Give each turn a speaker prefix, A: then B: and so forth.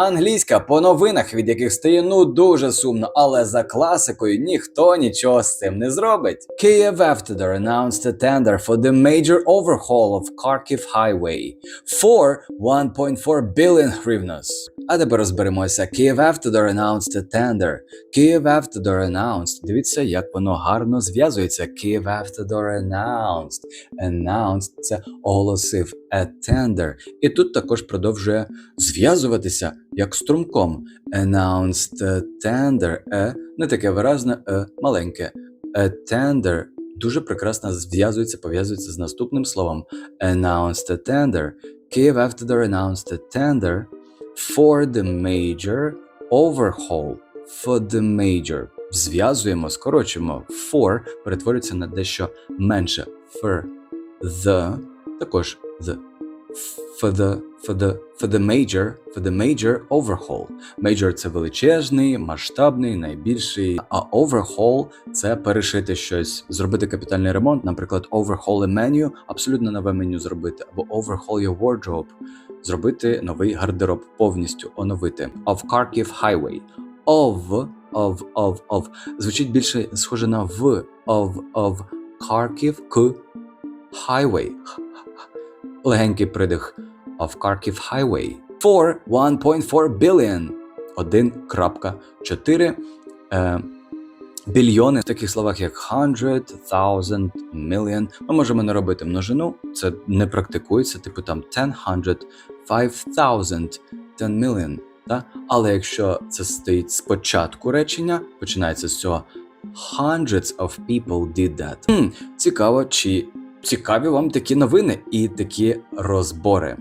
A: Англійська по новинах, від яких стає ну дуже сумно, але за класикою ніхто нічого з цим не зробить. Kyiv Avtodor announced a tender for the major overhaul of Kharkiv Highway for 1.4 billion hryvnios. А тепер розберемося. Kyiv Avtodor announced a tender. Kyiv Avtodor announced. Дивіться, як воно гарно зв'язується. Kyiv Avtodor announced. Announced – це оголосив a tender. І тут також продовжує зв'язуватися як струмком. Announced a tender. E не таке виразне, е маленьке. A tender дуже прекрасно зв'язується, пов'язується з наступним словом. Announced a tender. Kyiv Avtodor announced a tender for the major overhaul. For the major. Зв'язуємо, скорочуємо. For перетворюється на дещо менше. For the також the for the for the for the major for the major overhaul. Major – це величезний, масштабний, найбільший. А overhaul – це перешити щось, зробити капітальний ремонт, наприклад, overhaul a menu, абсолютно нове меню зробити, або overhaul your wardrobe, зробити новий гардероб повністю оновити. Of Kharkiv Highway. Of of of of звучить більше схоже на в of of Kharkiv к Highway. Легенький придих of Kharkiv Highway for 1.4 billion. 1.4 е, більйони в таких словах, як hundred, thousand, million. Ми можемо не робити множину, це не практикується, типу там 10, hundred, five thousand, ten million. Та? Але якщо це стоїть спочатку речення, починається з цього hundreds of people did that. Хм, цікаво, чи цікаві вам такі новини і такі розбори.